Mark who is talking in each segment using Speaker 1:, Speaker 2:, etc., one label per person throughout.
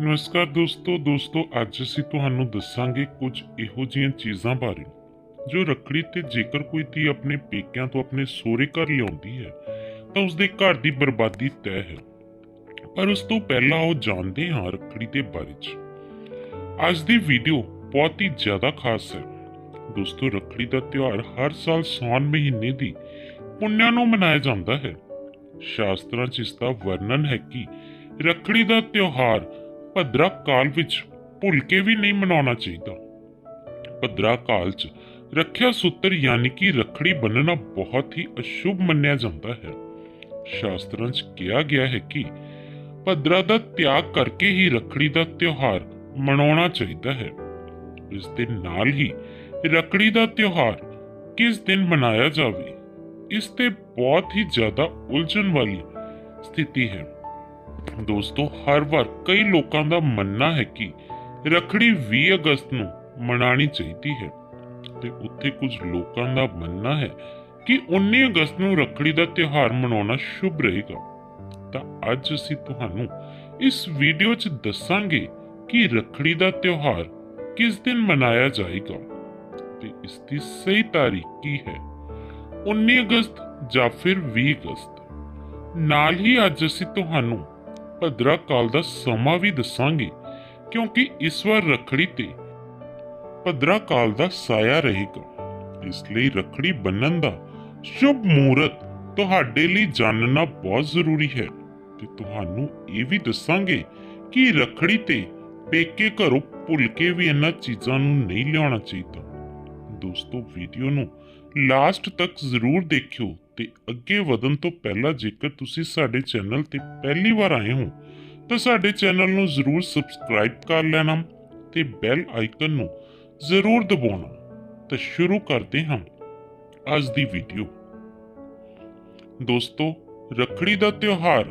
Speaker 1: ਨਮਸਕਾਰ ਦੋਸਤੋ ਦੋਸਤੋ, ਅੱਜ ਅਸੀਂ ਤੁਹਾਨੂੰ ਦੱਸਾਂਗੇ ਕੁਝ ਇਹੋ ਜਿਹੀਆਂ ਚੀਜ਼ਾਂ ਬਾਰੇ, ਜੋ ਰੱਖੜੀ ਤੇ ਜੇਕਰ ਕੋਈ ਧੀ ਆਪਣੇ ਪੇਕਿਆਂ ਤੋਂ ਆਪਣੇ ਸਹੁਰੇ ਘਰ ਲਿਆਉਂਦੀ ਹੈ, ਤਾਂ ਉਸਦੇ ਘਰ ਦੀ ਬਰਬਾਦੀ ਤੈਅ ਹੈ। ਪਰ ਉਸ ਤੋਂ ਪਹਿਲਾਂ ਉਹ ਜਾਣਦੇ ਹਾਂ ਰੱਖੜੀ ਦੇ ਬਾਰੇ ਚ। ਅੱਜ ਦੀ ਵੀਡੀਓ ਬਹੁਤ ਹੀ ਜ਼ਿਆਦਾ ਖਾਸ ਹੈ। ਦੋਸਤੋ, ਰੱਖੜੀ ਦਾ ਤਿਉਹਾਰ ਹਰ ਸਾਲ ਸੌਣ ਮਹੀਨੇ ਦੀ ਪੁੰਨਿਆ ਨੂੰ ਮਨਾਇਆ ਜਾਂਦਾ ਹੈ। ਸ਼ਾਸਤਰਾਂ 'ਚ ਇਸ ਦਾ ਵਰਣਨ ਹੈ ਕਿ ਰੱਖੜੀ ਦਾ ਤਿਉਹਾਰ ਭਦਰਾ ਕਾਲ ਵਿੱਚ ਭੁੱਲ ਕੇ ਵੀ ਨਹੀਂ ਮਨਾਉਣਾ ਚਾਹੀਦਾ। ਭਦਰਾ ਕਾਲ 'ਚ ਰੱਖਿਆ ਸੂਤਰ ਯਾਨੀ ਕਿ ਰੱਖੜੀ ਬੰਨਣਾ ਬਹੁਤ ਹੀ ਅਸ਼ੁਭ ਮੰਨਿਆ ਜਾਂਦਾ ਹੈ। ਸ਼ਾਸਤਰਾਂ 'ਚ ਕਿਹਾ ਗਿਆ ਹੈ ਕਿ ਭਦਰਾ ਦਾ ਤਿਆਗ ਕਰਕੇ ਹੀ ਰੱਖੜੀ ਦਾ ਤਿਉਹਾਰ ਮਨਾਉਣਾ ਚਾਹੀਦਾ ਹੈ। ਇਸ ਦੇ ਨਾਲ ਹੀ ਰੱਖੜੀ ਦਾ ਤਿਉਹਾਰ ਕਿਸ ਦਿਨ ਮਨਾਇਆ ਜਾਵੇ, ਇਸ ਤੇ ਬਹੁਤ ਹੀ ਜ਼ਿਆਦਾ ਉਲਝਣ ਵਾਲੀ ਸਥਿਤੀ ਹੈ। ਦੋਸਤੋ, ਹਰ ਵਾਰ ਕਈ ਲੋਕਾਂ ਦਾ ਮੰਨਣਾ ਹੈ ਕਿ ਰੱਖੜੀ 20 ਅਗਸਤ ਨੂੰ ਮਨਾਣੀ ਚਾਹੀਦੀ ਹੈ। ਤੇ ਉੱਥੇ ਕੁਝ ਲੋਕਾਂ ਦਾ ਮੰਨਣਾ ਹੈ ਕਿ 19 ਅਗਸਤ ਨੂੰ ਰੱਖੜੀ ਦਾ ਤਿਉਹਾਰ ਮਨਾਉਣਾ ਸ਼ੁਭ ਰਹੇਗਾ। ਤਾਂ ਅੱਜ ਅਸੀਂ ਤੁਹਾਨੂੰ ਇਸ ਵੀਡੀਓ 'ਚ ਦੱਸਾਂਗੇ ਕਿ ਰੱਖੜੀ ਦਾ ਤਿਉਹਾਰ ਕਿਸ ਦਿਨ ਮਨਾਇਆ ਜਾਏਗਾ। ਤੇ ਇਸ ਦੀ ਸਹੀ ਤਾਰੀਖ ਕੀ ਹੈ? 19 ਅਗਸਤ ਜਾਂ ਫਿਰ 20 ਅਗਸਤ? ਨਾਲ ਹੀ ਅੱਜ ਅਸੀਂ ਤੁਹਾਨੂੰ ਭਦਰਾ ਕਾਲ ਦਾ ਸਮਾਂ ਵੀ ਦੱਸਾਂਗੇ, ਕਿਉਂਕਿ ਇਸ ਵਾਰ ਰੱਖੜੀ ਤੇ ਭਦਰਾ ਕਾਲ ਦਾ ਸਾਇਆ ਰਹੇਗਾ। ਇਸ ਲਈ ਰੱਖੜੀ ਬੰਨਣ ਦਾ ਸ਼ੁਭ ਮੂਰਤ ਤੁਹਾਡੇ ਲਈ ਜਾਣਨਾ ਬਹੁਤ ਜ਼ਰੂਰੀ ਹੈ ਤੇ ਤੁਹਾਨੂੰ ਇਹ ਵੀ ਦੱਸਾਂਗੇ ਕਿ ਰੱਖੜੀ ਤੇ ਪੇਕੇ ਘਰੋਂ ਭੁੱਲ ਕੇ ਵੀ ਇਹਨਾਂ ਚੀਜ਼ਾਂ ਨੂੰ ਨਹੀਂ ਲਿਆਉਣਾ ਚਾਹੀਦਾ। ਦੋਸਤੋ ਵੀਡੀਓ ਨੂੰ ਲਾਸਟ ਤੱਕ ਜ਼ਰੂਰ ਦੇਖਿਓ ਤੇ ਅੱਗੇ ਵਧਣ ਤੋਂ ਪਹਿਲਾਂ ਜੇਕਰ ਤੁਸੀਂ ਸਾਡੇ ਚੈਨਲ ਤੇ ਪਹਿਲੀ ਵਾਰ ਆਏ ਹੋ, ਤਾਂ ਸਾਡੇ ਚੈਨਲ ਨੂੰ ਜ਼ਰੂਰ ਸਬਸਕ੍ਰਾਈਬ ਕਰ ਲੈਣਾ ਤੇ ਬੈਲ ਆਈਕਨ ਨੂੰ ਜ਼ਰੂਰ ਦਬਾਉਣਾ। ਤਾਂ ਸ਼ੁਰੂ ਕਰਦੇ ਹਾਂ ਅੱਜ ਦੀ ਵੀਡੀਓ। ਦੋਸਤੋ, ਰੱਖੜੀ ਦਾ ਤਿਉਹਾਰ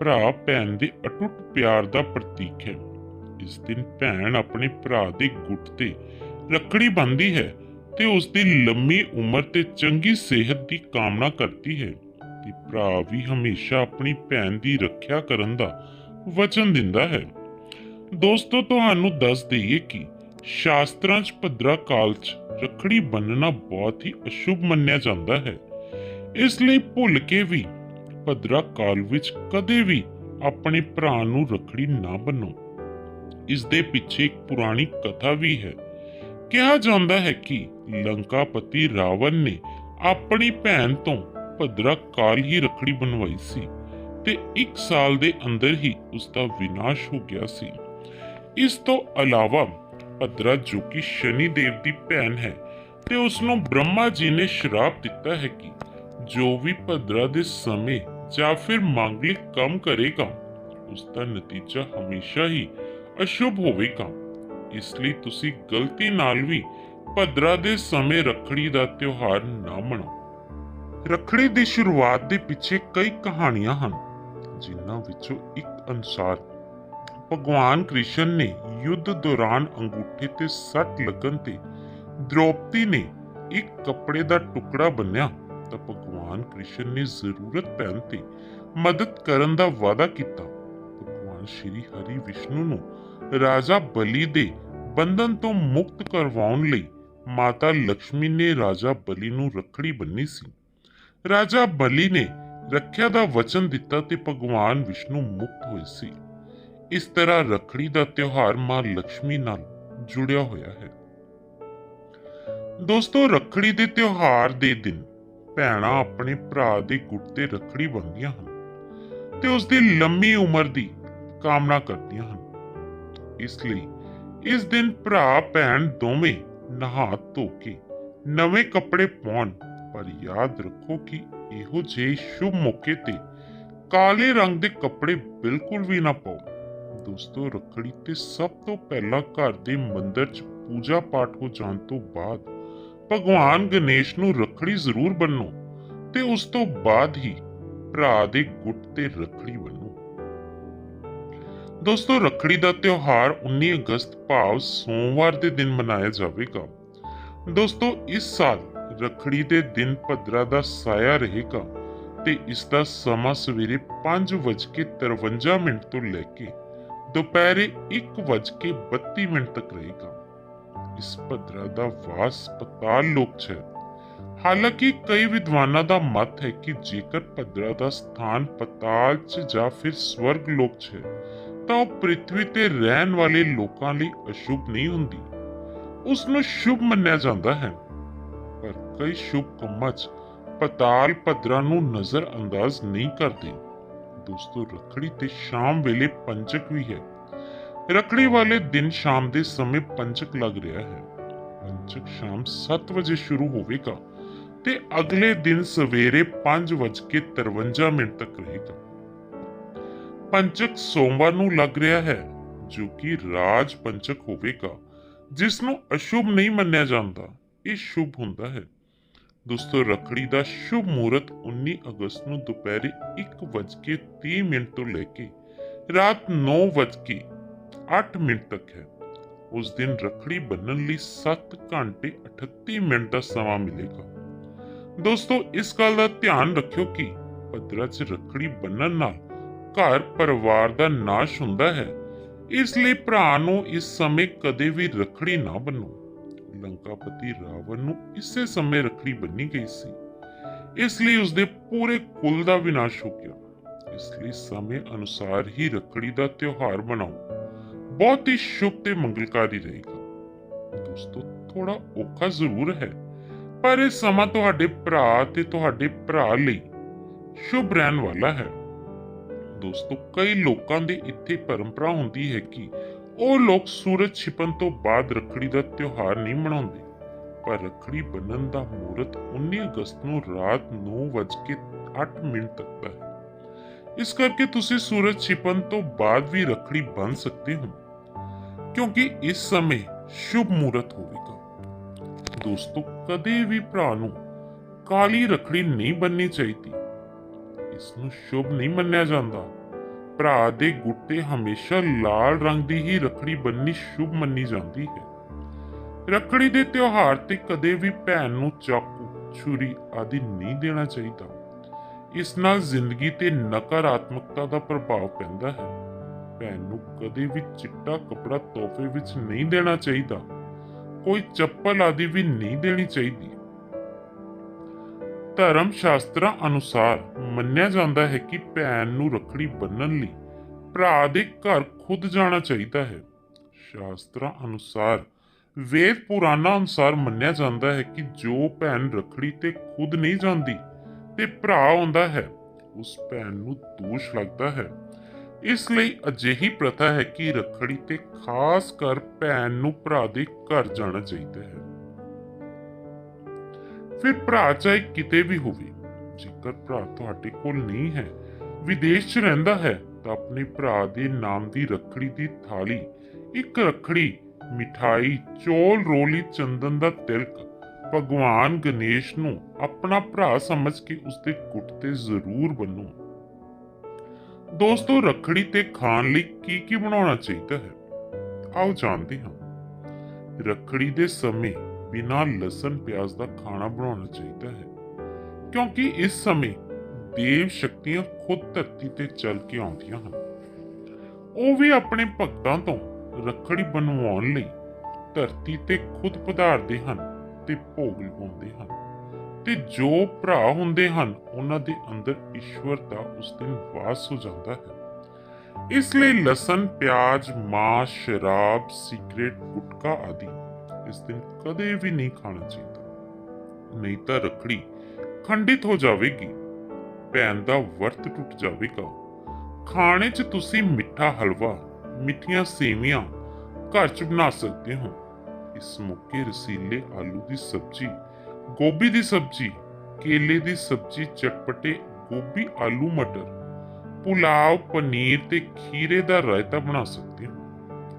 Speaker 1: ਭਰਾ, ਭੈਣ ਦੇ ਅਟੁੱਟ ਪਿਆਰ ਦਾ ਪ੍ਰਤੀਕ ਹੈ। ਇਸ ਦਿਨ ਭੈਣ ਆਪਣੇ ਭਰਾ ਦੇ ਗੁੱਟ ਤੇ ਰੱਖੜੀ ਬੰਨ੍ਹਦੀ ਹੈ ਤੇ ਉਸ ਦੀ ਲੰਮੀ ਉਮਰ ਤੇ ਚੰਗੀ ਸਿਹਤ ਦੀ ਕਾਮਨਾ ਕਰਦੀ ਹੈ ਤੇ ਭਰਾ ਵੀ ਹਮੇਸ਼ਾ ਆਪਣੀ ਭੈਣ ਦੀ ਰੱਖਿਆ ਕਰਨ ਦਾ ਵਚਨ ਦਿੰਦਾ ਹੈ। ਦੋਸਤੋ, ਤੁਹਾਨੂੰ ਦੱਸ ਦਈਏ ਕਿ ਸ਼ਾਸਤਰਾਂ 'ਚ ਭਦਰਾ ਕਾਲ 'ਚ ਰੱਖੜੀ ਬੰਨਣਾ ਬਹੁਤ ਹੀ ਅਸ਼ੁਭ ਮੰਨਿਆ ਜਾਂਦਾ ਹੈ। ਇਸ ਲਈ ਭੁੱਲ ਕੇ ਵੀ ਭਦਰਾ ਕਾਲ ਵਿੱਚ ਕਦੇ ਵੀ ਆਪਣੇ ਭਰਾ ਨੂੰ ਰੱਖੜੀ ਨਾ ਬੰਨੋ ਇਸ ਦੇ ਪਿੱਛੇ ਇੱਕ ਪੁਰਾਣੀ ਕਥਾ ਵੀ ਹੈ। ਕਿਹਾ ਜਾਂਦਾ ਹੈ ਕਿ ਲੰਕਾਪਤੀ ਰਾਵਣ ਨੇ ਆਪਣੀ ਭੈਣ ਤੋਂ ਭਦਰਾ ਕਾਲ ਹੀ ਰੱਖੜੀ ਬਣਵਾਈ ਸੀ ਤੇ 1 ਸਾਲ ਦੇ ਅੰਦਰ ਹੀ ਉਸ ਦਾ ਵਿਨਾਸ਼ ਹੋ ਗਿਆ ਸੀ। ਇਸ ਤੋਂ ਇਲਾਵਾ ਭਦਰਾ ਜੋ ਕਿ ਸ਼ਨੀ ਦੇਵ ਦੀ ਭੈਣ ਹੈ ਤੇ ਉਸ ਨੂੰ ਬ੍ਰਹਮਾ ਜੀ ਨੇ ਸ਼ਰਾਪ ਦਿੱਤਾ ਹੈ ਕਿ ਜੋ ਵੀ ਭਦਰਾ ਦੇ ਸਮੇਂ ਜਾਂ ਫਿਰ ਮਾਂਗਲਿਕ ਕੰਮ ਕਰੇਗਾ ਉਸ ਦਾ ਨਤੀਜਾ ਹਮੇਸ਼ਾ ਹੀ ਅਸ਼ੁਭ ਹੋਵੇਗਾ। ਇਸ ਲਈ ਤੁਸੀਂ ਗਲਤੀ ਨਾਲ ਵੀ ਭਦਰਾ ਦੇ ਸਮੇਂ ਰੱਖੜੀ ਦਾ ਤਿਉਹਾਰ ਨਾ ਮਨਾਓ। ਰੱਖੜੀ ਦੀ ਸ਼ੁਰੂਆਤ ਦੇ ਪਿੱਛੇ ਕਈ ਕਹਾਣੀਆਂ ਹਨ, ਜਿਨ੍ਹਾਂ ਵਿੱਚੋਂ ਇੱਕ ਅਨੁਸਾਰ ਭਗਵਾਨ ਕ੍ਰਿਸ਼ਨ ਨੇ ਯੁੱਧ ਦੌਰਾਨ ਅੰਗੂਠੇ ਤੇ ਸੱਟ ਲੱਗਣ ਤੇ ਦ੍ਰੋਪਦੀ ਨੇ ਇੱਕ ਕੱਪੜੇ ਦਾ ਟੁਕੜਾ ਬੰਨਿਆ ਤਾਂ ਭਗਵਾਨ ਕ੍ਰਿਸ਼ਨ ਨੇ ਜ਼ਰੂਰਤ ਪੈਣ ਤੇ ਮਦਦ ਕਰਨ ਦਾ ਵਾਅਦਾ ਕੀਤਾ। ਭਗਵਾਨ ਸ਼੍ਰੀ ਹਰੀ ਵਿਸ਼ਨੂੰ ਨੂੰ ਰਾਜਾ ਬਲੀ ਦੇ ਬੰਧਨ ਤੋਂ ਮੁਕਤ ਕਰਵਾਉਣ ਲਈ ਮਾਤਾ ਲక్ష్ਮੀ ਨੇ ਰਾਜਾ ਬਲੀ ਨੂੰ ਰੱਖੜੀ ਬੰਨੀ ਸੀ। ਰਾਜਾ ਬਲੀ ਨੇ ਰੱਖਿਆ ਦਾ ਵਚਨ ਦਿੱਤਾ ਤੇ ਭਗਵਾਨ ਵਿਸ਼ਨੂੰ ਮੁਕਤ ਹੋਏ ਸੀ। ਇਸ ਤਰ੍ਹਾਂ ਰੱਖੜੀ ਦਾ ਤਿਉਹਾਰ ਮਾਂ ਲక్ష్ਮੀ ਨਾਲ ਜੁੜਿਆ ਹੋਇਆ ਹੈ। ਦੋਸਤੋ, ਰੱਖੜੀ ਦੇ ਤਿਉਹਾਰ ਦੇ ਦਿਨ ਭੈਣਾਂ ਆਪਣੇ ਭਰਾ ਦੇ ਗੁੱਟ ਤੇ ਰੱਖੜੀ ਬੰਨਦੀਆਂ ਹਨ ਤੇ ਉਸ ਦੀ ਲੰਮੀ ਉਮਰ ਦੀ ਕਾਮਨਾ ਕਰਦੀਆਂ ਹਨ। ਇਸ ਲਈ ਇਸ ਦਿਨ ਭਰਾ, ਭੈਣ ਦੋਵੇਂ ਨਹਾ ਧੋ ਕੇ ਨਵੇਂ ਕੱਪੜੇ ਪਾਉਣ। ਪਰ ਯਾਦ ਰੱਖੋ ਕਿ ਇਹੋ ਜਿਹੇ ਸ਼ੁਭ ਮੌਕੇ ਤੇ ਕਾਲੇ ਰੰਗ ਦੇ ਕੱਪੜੇ ਬਿਲਕੁਲ ਵੀ ਨਾ ਪਾਓ। ਦੋਸਤੋ, ਰੱਖੜੀ ਤੇ ਸਭ ਤੋਂ ਪਹਿਲਾਂ ਘਰ ਦੇ ਮੰਦਿਰ 'ਚ ਪੂਜਾ ਪਾਠ ਹੋ ਜਾਣ ਤੋਂ ਬਾਅਦ ਭਗਵਾਨ ਗਣੇਸ਼ ਨੂੰ ਰੱਖੜੀ ਜ਼ਰੂਰ ਬੰਨੋ ਤੇ ਉਸ ਤੋਂ ਬਾਅਦ ਹੀ ਭਰਾ ਦੇ ਗੁੱਟ ਤੇ ਰੱਖੜੀ ਬੰਨੋ ਦੋਸਤੋ, ਰੱਖੜੀ ਦਾ ਤਿਉਹਾਰ 19 ਅਗਸਤ ਭਾਵ ਸੋਮਵਾਰ ਦੇ ਦਿਨ ਮਨਾਇਆ ਜਾਵੇਗਾ। ਦੋਸਤੋ, ਇਸ ਸਾਲ ਰੱਖੜੀ ਦੇ ਦਿਨ ਭਦਰਾ ਦਾ ਸਾਇਆ ਰਹੇਗਾ ਤੇ ਇਸ ਦਾ ਸਮਾਂ ਸਵੇਰੇ 5:53 ਮਿੰਟ ਤੋਂ ਲੈ ਕੇ ਦੁਪਹਿਰੇ 1:32 ਮਿੰਟ ਤੱਕ ਰਹੇਗਾ। ਇਸ ਭਦਰਾ ਦਾ ਵਾਸ ਪਤਾਲ ਲੋਕ 'ਚ ਹਾਲਾਂਕਿ ਕਈ ਵਿਦਵਾਨਾਂ ਦਾ ਮਤ ਹੈ ਕਿ ਜੇਕਰ ਭਦਰਾ ਦਾ ਸਥਾਨ ਪਤਾਲ 'ਚ ਜਾਂ ਫਿਰ ਸਵਰਗ ਲੋਕ 'ਚ ਹੈ ਤਾਂ ਉਹ ਪ੍ਰਿਥਵੀ ਤੇ ਰਹਿਣ ਵਾਲੇ ਲੋਕਾਂ ਲਈ ਅਸ਼ੁਭ ਨਹੀਂ ਹੁੰਦੀ। ਉਸ ਨੂੰ ਸ਼ੁਭ ਮੰਨਿਆ ਜਾਂਦਾ ਹੈ। ਪਰ ਕਈ ਸ਼ੁਭ ਕੰਮਾਂ 'ਚ ਪਤਾਲ ਭਦਰਾ ਨੂੰ ਨਜ਼ਰ ਅੰਦਾਜ਼ ਨਹੀਂ ਕਰਦੇ। ਦੋਸਤੋ, ਰਖੜੀ ਤੇ ਸ਼ਾਮ ਵੇਲੇ ਪੰਚਕ ਵੀ ਹੈ। ਰਖੜੀ ਵਾਲੇ ਦਿਨ ਸ਼ਾਮ ਦੇ ਸਮੇਂ ਪੰਚਕ ਲੱਗ ਰਿਹਾ ਹੈ। ਪੰਚਕ ਸ਼ਾਮ 7 ਵਜੇ ਸ਼ੁਰੂ ਹੋਵੇਗਾ ਤੇ ਅਗਲੇ ਦਿਨ ਸਵੇਰੇ 5:53 ਮਿੰਟ ਤੱਕ ਰਹੇਗਾ। ਪੰਚਕ ਸੋਮਵਾਰ ਨੂੰ ਲੱਗ ਰਿਹਾ ਹੈ, ਜੋ ਕਿ ਰਾਜ ਪੰਚਕ ਹੋਵੇਗਾ, ਜਿਸ ਨੂੰ ਅਸ਼ੁਭ ਨਹੀਂ ਮੰਨਿਆ ਜਾਂਦਾ। ਇਹ ਸ਼ੁਭ ਹੁੰਦਾ ਹੈ। ਦੋਸਤੋ, ਰਖੜੀ ਦਾ ਸ਼ੁਭ ਮੂਰਤ 19 ਅਗਸਤ ਨੂੰ ਦੁਪਹਿਰੇ 1:30 ਮਿੰਟ ਤੋਂ ਲੈ ਕੇ ਰਾਤ 9:08 ਮਿੰਟ ਤੱਕ ਹੈ। ਉਸ ਦਿਨ ਰਖੜੀ ਬੰਨਣ ਲਈ 7 ਘੰਟੇ 38 ਮਿੰਟ ਦਾ ਸਮਾਂ ਮਿਲੇਗਾ। ਦੋਸਤੋ, ਇਸ ਗੱਲ ਦਾ ਧਿਆਨ ਰੱਖਿਓ ਕਿ ਭਦਰਾ 'ਚ ਰਖੜੀ ਬੰਨਣ ਨਾਲ ਘਰ ਪਰਿਵਾਰ ਦਾ ਨਾਸ਼ ਹੁੰਦਾ ਹੈ। ਇਸ ਲਈ ਭਰਾ ਨੂੰ ਇਸ ਸਮੇਂ ਕਦੇ ਵੀ ਰਖੜੀ ਨਾ ਬੰਨੋ। ਲੰਕਾਪਤੀ ਰਾਵਣ ਨੂੰ ਇਸੇ ਸਮੇਂ ਰਖੜੀ ਬੰਨੀ ਗਈ ਸੀ। ਇਸ ਲਈ ਉਸਦੇ ਪੂਰੇ ਕੁਲ ਦਾ ਵਿਨਾਸ਼ ਹੋ ਗਿਆ। ਇਸ ਲਈ ਸਮੇਂ ਅਨੁਸਾਰ ਹੀ ਰਖੜੀ ਦਾ ਤਿਉਹਾਰ ਮਨਾਓ। ਬਹੁਤ ਹੀ ਸ਼ੁਭ ਤੇ ਮੰਗਲਕਾਰੀ ਰਹੇਗਾ। ਦੋਸਤੋ ਥੋੜਾ ਔਖਾ ਜ਼ਰੂਰ ਹੈ, ਪਰ ਇਹ ਸਮਾਂ ਤੁਹਾਡੇ ਭਰਾ ਤੇ ਤੁਹਾਡੇ ਭਰਾ ਲਈ ਸ਼ੁਭ ਰਹਿਣ ਵਾਲਾ ਹੈ। ਦੋਸਤੋ, ਕਈ ਲੋਕਾਂ ਦੇ ਇੱਥੇ ਪਰੰਪਰਾ ਹੁੰਦੀ ਹੈ ਕਿ ਉਹ ਲੋਕ ਸੂਰਜ ਛਿਪਣ ਤੋਂ ਬਾਅਦ ਰੱਖੜੀ ਦਾ ਤਿਉਹਾਰ ਨਹੀਂ ਮਨਾਉਂਦੇ। ਪਰ ਰੱਖੜੀ ਬੰਨਣ ਦਾ ਮੂਰਤ 19 ਅਗਸਤ ਨੂੰ ਰਾਤ 9:08 ਮਿੰਟ ਤੱਕ ਦਾ ਹੈ। ਇਸ ਕਰਕੇ ਤੁਸੀਂ ਸੂਰਜ ਛਿਪਣ ਤੋਂ ਬਾਅਦ ਵੀ ਰੱਖੜੀ ਬੰਨ ਸਕਦੇ ਹੋ, ਕਿਉਂਕਿ ਇਸ ਸਮੇਂ ਸ਼ੁਭ ਮੂਰਤ ਹੋਵੇਗਾ। ਦੋਸਤੋ, ਕਦੇ ਵੀ ਭਰਾ ਨੂੰ ਕਾਲੀ ਰੱਖੜੀ ਨਹੀਂ ਬੰਨਣੀ ਚਾਹੀਦੀ। ਇਸ ਨੂੰ ਸ਼ੁਭ ਨਹੀਂ ਮੰਨਿਆ ਜਾਂਦਾ। ਭਰਾ ਦੇ ਗੁੱਟੇ ਹਮੇਸ਼ਾ ਲਾਲ ਰੰਗ ਦੀ ਹੀ ਰੱਖੜੀ ਬੰਨਣੀ ਸ਼ੁਭ ਮੰਨੀ ਜਾਂਦੀ ਹੈ। ਰੱਖੜੀ ਦੇ ਤਿਉਹਾਰ ਤੇ ਕਦੇ ਵੀ ਭੈਣ ਨੂੰ ਚਾਕੂ, ਛੁਰੀ ਆਦਿ ਨਹੀਂ ਦੇਣਾ ਚਾਹੀਦਾ। ਇਸ ਨਾਲ ਜ਼ਿੰਦਗੀ ਤੇ ਨਕਾਰਾਤਮਕਤਾ ਦਾ ਪ੍ਰਭਾਵ ਪੈਂਦਾ ਹੈ। ਭੈਣ ਨੂੰ ਕਦੇ ਵੀ ਚਿੱਟਾ ਕਪੜਾ ਤੋਹਫੇ ਵਿੱਚ ਨਹੀਂ ਦੇਣਾ ਚਾਹੀਦਾ। ਕੋਈ ਚੱਪਲ ਆਦਿ ਵੀ ਨਹੀਂ ਦੇਣੀ ਚਾਹੀਦੀ। ਧਰਮ ਸ਼ਾਸਤਰਾਂ ਅਨੁਸਾਰ ਮੰਨਿਆ ਜਾਂਦਾ ਹੈ ਕਿ ਭੈਣ ਨੂੰ ਰੱਖੜੀ ਬੰਨਣ ਲਈ ਭਰਾ ਦੇ ਘਰ ਖੁਦ ਜਾਣਾ ਚਾਹੀਦਾ ਹੈ। ਸ਼ਾਸਤਰਾਂ ਅਨੁਸਾਰ, ਵੇਦ ਪੁਰਾਣਾ ਅਨੁਸਾਰ ਮੰਨਿਆ ਜਾਂਦਾ ਹੈ ਕਿ ਜੋ ਭੈਣ ਰੱਖੜੀ ਤੇ ਖੁਦ ਨਹੀਂ ਜਾਂਦੀ ਤੇ ਭਰਾ ਆਉਂਦਾ ਹੈ, ਉਸ ਭੈਣ ਨੂੰ ਦੋਸ਼ ਲੱਗਦਾ ਹੈ। ਇਸ ਲਈ ਅਜਿਹੀ ਪ੍ਰਥਾ ਹੈ ਕਿ ਰੱਖੜੀ ਤੇ ਖਾਸ ਕਰ ਭੈਣ ਨੂੰ ਭਰਾ ਦੇ ਘਰ ਜਾਣਾ ਚਾਹੀਦਾ ਹੈ। ਫਿਰ ਭਰਾ ਚਾਹੇ ਕਿਤੇ ਵੀ ਹੋਵੇ, ਜੇਕਰ ਭਰਾ ਤੁਹਾਡੇ ਕੋਲ ਨਹੀਂ ਹੈ, ਵਿਦੇਸ਼ 'ਚ ਰਹਿੰਦਾ ਹੈ, ਤਾਂ ਆਪਣੇ ਭਰਾ ਦੇ ਨਾਮ ਦੀ ਰੱਖੜੀ ਦੀ ਥਾਲੀ, ਇੱਕ ਰੱਖੜੀ, ਮਿਠਾਈ, ਚੋਲ, ਰੋਲੀ, ਚੰਦਨ ਦਾ ਤਿਲਕ, ਭਗਵਾਨ ਗਣੇਸ਼ ਨੂੰ ਆਪਣਾ ਭਰਾ ਸਮਝ ਕੇ ਉਸਦੇ ਗੁੱਟ ਤੇ ਜ਼ਰੂਰ ਬੰਨੋ। ਦੋਸਤੋ, ਰੱਖੜੀ ਤੇ ਖਾਣ ਲਈ ਕੀ ਕੀ ਬਣਾਉਣਾ ਚਾਹੀਦਾ ਹੈ? ਆਓ ਜਾਣਦੇ ਹਾਂ। ਰੱਖੜੀ ਦੇ ਸਮੇਂ ਬਿਨਾਂ ਲਸਣ ਪਿਆਜ਼ ਦਾ ਖਾਣਾ ਬਣਾਉਣਾ ਚਾਹੀਦਾ ਹੈ। ਕਿਉਂਕਿ ਇਸ ਸਮੇਂ ਦੇਵ ਸ਼ਕਤੀਆਂ ਖੁਦ ਧਰਤੀ ਤੇ ਚੱਲ ਕੇ ਆਉਂਦੀਆਂ ਹਨ। ਉਹ ਵੀ ਆਪਣੇ ਭਗਤਾਂ ਤੋਂ ਰੱਖੜੀ ਬਣਵਾਉਣ ਲਈ ਧਰਤੀ ਤੇ ਖੁਦ ਪਧਾਰਦੇ ਹਨ ਤੇ ਭੋਗ ਲਗਾਉਂਦੇ ਹਨ। ਤੇ ਜੋ ਭਰਾ ਹੁੰਦੇ ਹਨ, ਉਹਨਾਂ ਦੇ ਅੰਦਰ ਈਸ਼ਵਰ ਦਾ ਉਸ ਦਿਨ ਵਾਸ ਹੋ ਜਾਂਦਾ ਹੈ। ਇਸ ਲਈ ਲਸਣ, ਪਿਆਜ਼, ਮਾਸ, ਸ਼ਰਾਬ, ਸਿਗਰਟ, ਗੁਟਕਾ ਆਦਿ ਇਸ ਦਿਨ ਕਦੇ ਵੀ ਨਹੀਂ ਖਾਣਾ ਚਾਹੀਦਾ। ਨਹੀਂ ਤਾਂ ਰੱਖੜੀ ਖੰਡਿਤ ਹੋ ਜਾਵੇਗੀ। ਭੈਣ ਦਾ ਵਰਤ ਟੁੱਟ ਜਾਵੇਗਾ। ਖਾਣੇ 'ਚ ਤੁਸੀਂ ਮਿੱਠਾ ਹਲਵਾ, ਮਿੱਠੀਆਂ ਸੇਵੀਆਂ ਘਰ 'ਚ ਬਣਾ ਸਕਦੇ ਹੋ। ਇਸ ਮੌਕੇ ਰਸੀਲੇ ਆਲੂ ਦੀ ਸਬਜ਼ੀ, ਗੋਭੀ ਦੀ ਸਬਜ਼ੀ, ਕੇਲੇ ਦੀ ਸਬਜ਼ੀ, ਚਟਪਟੇ, ਗੋਭੀ, ਆਲੂ, ਮਟਰ, ਪੁਲਾਵ, ਪਨੀਰ ਤੇ ਖੀਰੇ ਦਾ ਰਾਇਤਾ ਬਣਾ ਸਕਦੇ ਹੋ।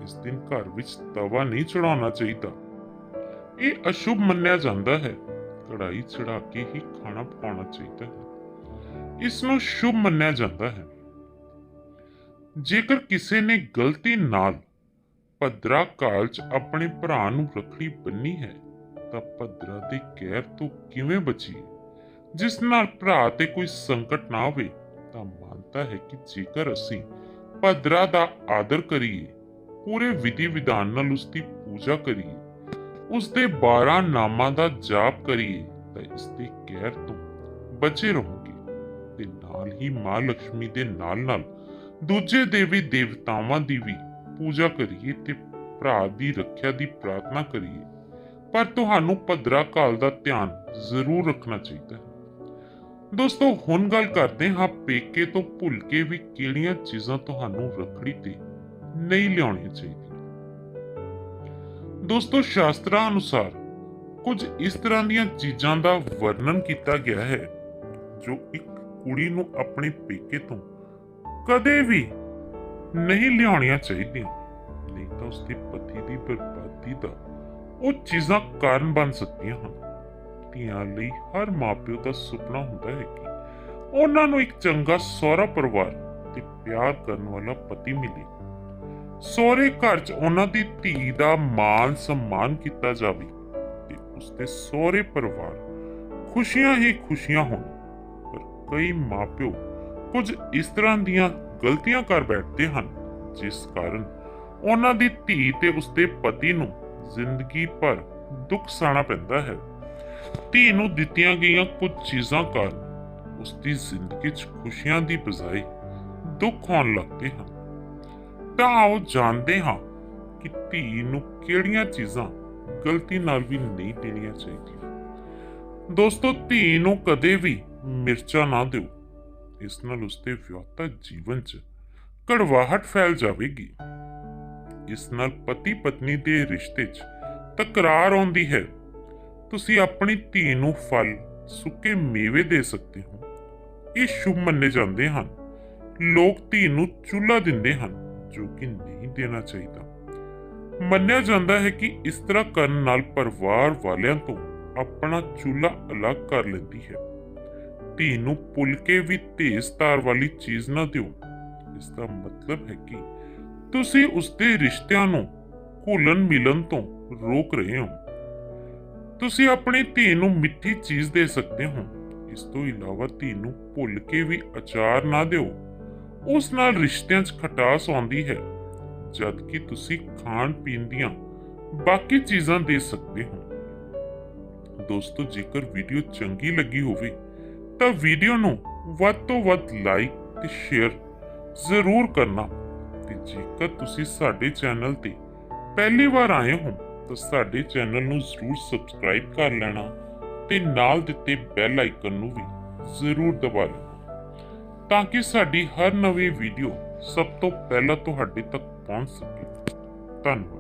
Speaker 1: ਇਸ ਦਿਨ ਘਰ ਵਿੱਚ ਤਵਾ ਨਹੀਂ ਚੜਾਉਣਾ ਚਾਹੀਦਾ। ਇਹ ਅਸ਼ੁਭ ਮੰਨਿਆ ਜਾਂਦਾ ਹੈ। ਕੜਾਈ ਚੜਾ ਕੇ ਹੀ ਖਾਣਾ ਪਕਾਉਣਾ ਚਾਹੀਦਾ ਹੈ। ਇਸ ਨੂੰ ਸ਼ੁਭ ਮੰਨਿਆ ਜਾਂਦਾ ਹੈ। ਜੇਕਰ ਕਿਸੇ ਨੇ ਗਲਤੀ ਨਾਲ ਭਦਰਾ ਕਾਲ ਚ ਆਪਣੇ ਭਰਾ ਨੂੰ ਰੱਖੜੀ ਬੰਨੀ ਹੈ, ਤਾਂ ਭਦਰਾ ਦੇ ਕਹਿਰ ਤੋਂ ਕਿਵੇਂ ਬਚੀਏ? ਜਿਸ ਨਾਲ ਭਰਾ ਤੇ ਕੋਈ ਸੰਕਟ ਨਾ ਆਵੇ ਤਾਂ ਮੰਨਤਾ ਹੈ ਕਿ ਜੇਕਰ ਅਸੀਂ ਭਦਰਾ ਦਾ ਆਦਰ ਕਰੀਏ, ਪੂਰੇ ਵਿਧੀ ਵਿਧਾਨ ਨਾਲ ਉਸ ਦੀ ਪੂਜਾ ਕਰੀਏ ਉਸ ਦੇ 12 ਨਾਮਾਂ ਦਾ ਜਾਪ ਕਰੀਏ ਤਾਂ ਇਸ ਦੇ ਕਹਿਰ ਤੋਂ ਬਚੇ ਰਹੋਗੇ ਤੇ ਨਾਲ ਹੀ ਮਾਂ ਲక్ష్ਮੀ ਦੇ ਨਾਲ ਨਾਲ ਦੂਜੇ ਦੇਵੀ ਦੇਵਤਾਵਾਂ ਦੀ ਵੀ ਪੂਜਾ ਕਰੀਏ ਤੇ ਭਰਾ ਦੀ ਰੱਖਿਆ ਦੀ ਪ੍ਰਾਰਥਨਾ ਕਰੀਏ। ਪਰ ਤੁਹਾਨੂੰ ਭਦਰਾ ਕਾਲ ਦਾ ਧਿਆਨ ਜ਼ਰੂਰ ਰੱਖਣਾ ਚਾਹੀਦਾ ਹੈ। ਦੋਸਤੋ, ਹੁਣ ਗੱਲ ਕਰਦੇ ਹਾਂ ਪੇਕੇ ਤੋਂ ਭੁੱਲ ਕੇ ਵੀ ਕਿਹੜੀਆਂ ਚੀਜ਼ਾਂ ਤੁਹਾਨੂੰ ਰੱਖੜੀ ਤੇ ਨਹੀਂ ਲਿਆਉਣੀਆਂ ਚਾਹੀਦੀਆਂ। ਦੋਸਤੋ, ਸ਼ਾਸਤਰਾਂ ਅਨੁਸਾਰ ਕੁਝ ਇਸ ਤਰ੍ਹਾਂ ਦੀਆਂ ਚੀਜ਼ਾਂ ਦਾ ਵਰਣਨ ਕੀਤਾ ਗਿਆ ਹੈ, ਜੋ ਇੱਕ ਕੁੜੀ ਨੂੰ ਆਪਣੇ ਪੇਕੇ ਤੋਂ ਕਦੇ ਵੀ ਨਹੀਂ ਲਿਆਉਣੀਆਂ ਚਾਹੀਦੀਆਂ। ਨਹੀਂ ਤਾਂ ਉਸਦੇ ਪਤੀ ਦੀ ਬਰਬਾਦੀ ਦਾ ਉਹ ਚੀਜ਼ਾਂ ਕਾਰਨ ਬਣ ਸਕਦੀਆਂ ਹਨ। ਧੀਆਂ ਲਈ ਹਰ ਮਾਪਿਓ ਦਾ ਸੁਪਨਾ ਹੁੰਦਾ ਹੈ ਕਿ ਉਹਨਾਂ ਨੂੰ ਇੱਕ ਚੰਗਾ ਸਹੁਰਾ ਪਰਿਵਾਰ ਤੇ ਪਿਆਰ ਕਰਨ ਵਾਲਾ ਪਤੀ ਮਿਲੇ। ਸੋਹਰੇ ਘਰ 'ਚ ਉਹਨਾਂ ਦੀ ਧੀ ਦਾ ਮਾਨ ਸਨਮਾਨ ਕੀਤਾ ਜਾਵੇ ਤੇ ਉਸਦੇ ਸਹੁਰੇ ਪਰਿਵਾਰ ਖੁਸ਼ੀਆਂ ਹੀ ਖੁਸ਼ੀਆਂ ਹੋਣ। ਪਰ ਕਈ ਮਾਪਿਓ ਕੁਝ ਇਸ ਤਰ੍ਹਾਂ ਦੀਆਂ ਗਲਤੀਆਂ ਕਰ ਬੈਠਦੇ ਹਨ, ਜਿਸ ਕਾਰਨ ਉਹਨਾਂ ਦੀ ਧੀ ਤੇ ਉਸਦੇ ਪਤੀ ਨੂੰ ਜ਼ਿੰਦਗੀ ਭਰ ਦੁੱਖ ਸਾਣਾ ਪੈਂਦਾ ਹੈ। ਧੀ ਨੂੰ ਦਿੱਤੀਆਂ ਗਈਆਂ ਕੁਝ ਚੀਜ਼ਾਂ ਕਾਰਨ ਉਸਦੀ ਜ਼ਿੰਦਗੀ 'ਚ ਖੁਸ਼ੀਆਂ ਦੀ ਬਜਾਏ ਦੁੱਖ ਹੋਣ ਲੱਗਦੇ ਹਨ। ਤਾਂ ਆਓ ਜਾਣਦੇ ਹਾਂ ਕਿ ਧੀ ਨੂੰ ਕਿਹੜੀਆਂ ਚੀਜ਼ਾਂ ਗਲਤੀ ਨਾਲ ਵੀ ਨਹੀਂ ਦੇਣੀਆਂ ਚਾਹੀਦੀਆਂ। ਦੋਸਤੋ, ਧੀ ਨੂੰ ਕਦੇ ਵੀ ਮਿਰਚਾਂ ਨਾ ਦਿਓ। ਇਸ ਨਾਲ ਉਸਦੇ ਵਿਆਹਤਾ ਜੀਵਨ 'ਚ ਕੜਵਾਹਟ ਫੈਲ ਜਾਵੇਗੀ। ਇਸ ਨਾਲ ਪਤੀ ਪਤਨੀ ਦੇ ਰਿਸ਼ਤੇ 'ਚ ਤਕਰਾਰ ਆਉਂਦੀ ਹੈ। ਤੁਸੀਂ ਆਪਣੀ ਧੀ ਨੂੰ ਫਲ ਸੁੱਕੇ ਮੇਵੇ ਦੇ ਸਕਦੇ ਹੋ। ਇਹ ਸ਼ੁਭ ਮੰਨੇ ਜਾਂਦੇ ਹਨ। ਲੋਕ ਧੀ ਨੂੰ ਚੁੱਲ੍ਹਾ ਦਿੰਦੇ ਹਨ। ਜੋ ਕਿ ਨਹੀਂ ਦੇਣਾ ਚਾਹੀਦਾ। ਮੰਨਿਆ ਜਾਂਦਾ ਹੈ ਕਿ ਇਸ ਤਰ੍ਹਾਂ ਕਰਨ ਨਾਲ ਪਰਿਵਾਰ ਵਾਲਿਆਂ ਤੋਂ ਆਪਣਾ ਚੁੱਲ੍ਹਾ ਅਲੱਗ ਕਰ ਲੈਂਦੀ ਹੈ। ਧੀ ਨੂੰ ਪੁੱਲ ਕੇ ਵੀ ਤੇਜ਼ ਤਾਰ ਵਾਲੀ ਚੀਜ਼ ਨਾ ਦਿਓ। ਇਸ ਦਾ ਮਤਲਬ ਹੈ ਕਿ ਤੁਸੀਂ ਉਸਦੇ ਰਿਸ਼ਤਿਆਂ ਨੂੰ ਘੁਲਣ ਮਿਲਣ ਤੋਂ ਰੋਕ ਰਹੇ ਹੋ। ਤੁਸੀਂ ਆਪਣੀ ਧੀ ਨੂੰ ਮਿੱਠੀ ਚੀਜ਼ ਦੇ ਸਕਦੇ ਹੋ। ਇਸ ਤੋਂ ਇਲਾਵਾ ਧੀ ਨੂੰ ਭੁੱਲ ਕੇ ਵੀ ਅਚਾਰ ਨਾ ਦਿਓ। ਉਸ ਨਾਲ ਰਿਸ਼ਤਿਆਂ 'ਚ ਖਟਾਸ ਆਉਂਦੀ ਹੈ ਜਦ ਕਿ ਤੁਸੀਂ ਖਾਣ ਪੀਣ ਦੀਆਂ ਬਾਕੀ ਚੀਜ਼ਾਂ ਦੇ ਸਕਦੇ ਹੋ। ਦੋਸਤੋ, ਜੇਕਰ ਵੀਡੀਓ ਚੰਗੀ ਲੱਗੀ ਹੋਵੇ, ਤਾਂ ਵੀਡੀਓ ਨੂੰ ਵੱਧ ਤੋਂ ਵੱਧ ਲਾਈਕ ਤੇ ਸ਼ੇਅਰ ਜ਼ਰੂਰ ਕਰਨਾ। ਤੇ ਜੇਕਰ ਤੁਸੀਂ ਸਾਡੇ ਚੈਨਲ ਤੇ ਪਹਿਲੀ ਵਾਰ ਆਏ ਹੋ, ਤਾਂ ਸਾਡੇ ਚੈਨਲ ਨੂੰ ਜ਼ਰੂਰ ਸਬਸਕ੍ਰਾਈਬ ਕਰ ਲੈਣਾ ਤੇ ਨਾਲ ਦਿੱਤੇ ਬੈਲ ਆਈਕਨ ਨੂੰ ਵੀ ਜ਼ਰੂਰ ਦਬਾ ਲੈਣਾ। ਤਾਂ ਕਿ ਸਾਡੀ ਹਰ ਨਵੀਂ ਵੀਡੀਓ ਸਭ ਤੋਂ ਪਹਿਲਾਂ ਤੁਹਾਡੇ ਤੱਕ ਪਹੁੰਚ ਸਕੇ। ਧੰਨਵਾਦ।